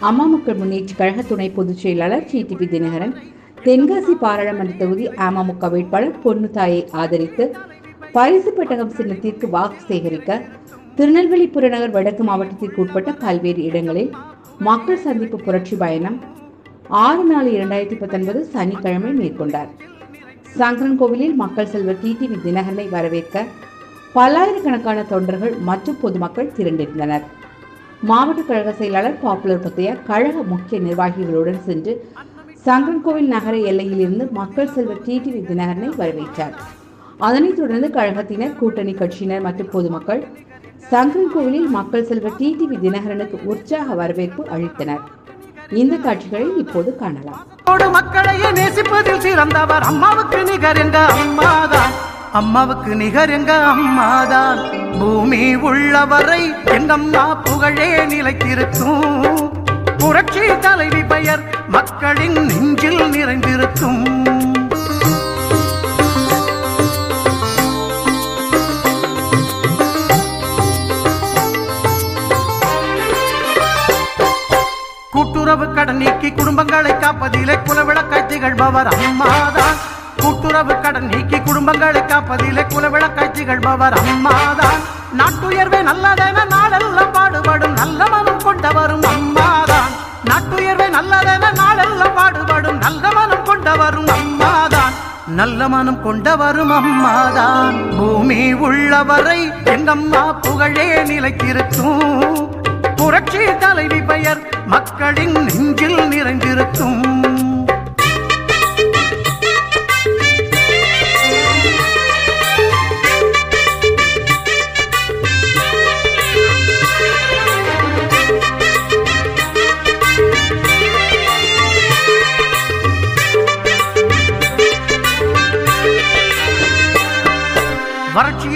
அமமுக முன்னேற்றி முன்னேற்ற கழக துணை பொதுச் செயலாளர் டிடிவி தினகரன் தென்காசி பாராளுமன்ற தொகுதி அமமுக வேட்பாளர் பொன்னுத்தாயை ஆதரித்து பரிசு பெட்டகம் சின்னத்திற்கு வாக்கு சேகரிக்க திருநெல்வேலி புறநகர் வடக்கு மாவட்டத்திற்கு உட்பட்ட பல்வேறு இடங்களில் மக்கள் சந்திப்பு புரட்சி பயணம் ஆறு நாலு இரண்டாயிரத்தி பத்தொன்பது சனிக்கிழமை மேற்கொண்டார். சங்கரன் கோவிலில் மக்கள் செல்வர் டிடிவி தினகரனை வரவேற்க பல்லாயிரக்கணக்கான தொண்டர்கள் மற்றும் பொதுமக்கள் திரண்டிருந்தனர். மாவட்ட கழக செயலாளர் பாப்புலர் பத்தையா கழக முக்கிய நிர்வாகிகளுடன் சென்று சங்கரன்கோவில் நகர எல்லையில் இருந்து மக்கள் செல்வர் டிடிவி தினகரனை வரவேற்றார். அதனைத் தொடர்ந்து கழகத்தினர் கூட்டணி கட்சியினர் மற்றும் பொதுமக்கள் சங்கரன்கோவிலில் மக்கள் செல்வர் டிடிவி தினகரனுக்கு உற்சாக வரவேற்பு அளித்தனர். இந்த காட்சிகளை இப்போது காணலாம். நாட்டோடு நேசிப்பதில் சிறந்தவர் அம்மாவுக்கு நிகர் என்ற அம்மா. அம்மாவுக்கு நிகர் எங்க அம்மாதான்? பூமி உள்ளவரை எங்கம்மா புகழே நிலைத்திருக்கும். புரட்சி தலைவி பெயர் மக்களின் நெஞ்சில் நிறைந்திருக்கும். கூட்டுறவு கடன் நீக்கி குடும்பங்களை காப்பதிலே குலவிளக்காய் திகழ்பவர் அம்மாதான். கூட்டுறவு கடன் நீக்கி குடும்பங்களை காப்பதிலே காட்சிகள் பவர் அம்மாதான். நாட்டுயர்வே நல்லதென நாளெல்லாம் பாடுபடும் நல்ல மனம் கொண்டவரும் அம்மாதான். நாட்டுயர்வே நல்லதென நாளெல்லாம் பாடுபடும் நல்ல மனம் கொண்டவரும் அம்மாதான். நல்ல மனம் கொண்டவரும் அம்மாதான். பூமி உள்ளவரை எங்கம்மா புகழே நிலைத்திருக்கும் புரட்சி தலைவி பெயர் மக்களின் நெஞ்சில் நிறைந்திருக்கும்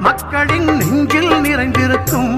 மக்களின் நெஞ்சில் நிறைந்திருக்கும்.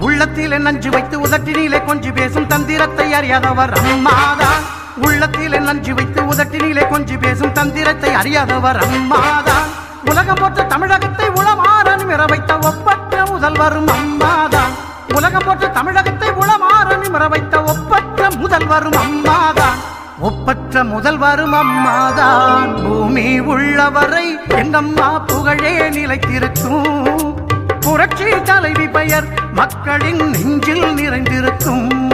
உள்ளத்திலே நஞ்சு வைத்து உதட்டினிலே கொஞ்சி பேசும் தந்திரத்தை அறியாதவர் அம்மாதான் உள்ளத்திலே நஞ்சு வைத்து உதட்டினிலே கொஞ்சி பேசும் தந்திரத்தை அறியாதவர் அம்மாதான் உலகம் போற்ற தமிழகத்தை உளமாறன் நிமிர வைத்த ஒப்பற்ற முதல்வரும் அம்மாதான் உலகம் போற்ற தமிழகத்தை உளமாற நிமிர வைத்த ஒப்பற்ற முதல்வரும் அம்மாதான். ஒப்பற்ற முதல்வரும் அம்மாதான். பூமி உள்ளவரை எங்கம்மா புகழே நிலைத்திருக்கும். புரட்சி தலைவி பெயர் மக்களின் நெஞ்சில் நிறைந்திருக்கும்.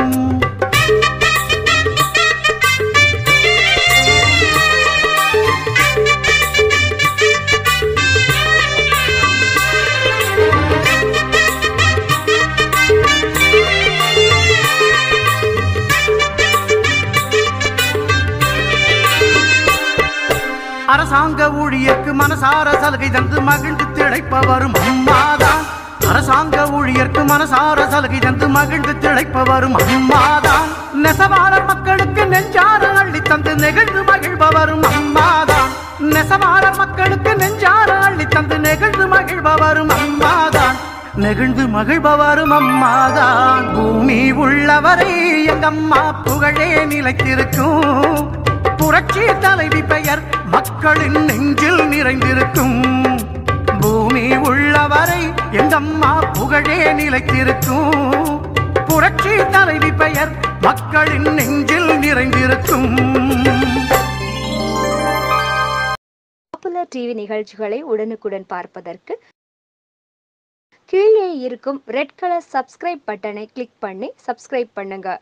அரசாங்க ஊழியர்க்கு மனசார சலுகை தந்து மகிழ்ந்து திளைப்பவரும் அம்மாதான் அரசாங்க ஊழியர்க்கு மனசார சலுகை தந்து மகிழ்ந்து திளைப்பவரும் அம்மாதான் நெசவாளர் மக்களுக்கு நெஞ்சார அள்ளி தந்து நெகிழ்ந்து மகிழ்பவரும் அம்மாதான் நெசவாளர் மக்களுக்கு நெஞ்சார அள்ளி தந்து நெகிழ்ந்து மகிழ்பவரும் அம்மாதான் நெகிழ்ந்து மகிழ்பவரும் அம்மாதான் பூமி உள்ளவரை எங்கம்மா புகழே நிலைத்திருக்கும். புரட்சி தலைவி பெயர். மக்களின் நெஞ்சில் நிறைந்திருக்கும். பூமி உள்ளவரை புகழே நிலைத்திருக்கும். புரட்சி தலைவி பெயர். மக்களின் நெஞ்சில் நிறைந்திருக்கும். பாப்புலர் டிவி நிகழ்ச்சிகளை உடனுக்குடன் பார்ப்பதற்கு கீழே இருக்கும் ரெட் கலர் சப்ஸ்கிரைப் பட்டனை கிளிக் பண்ணி சப்ஸ்கிரைப் பண்ணுங்க.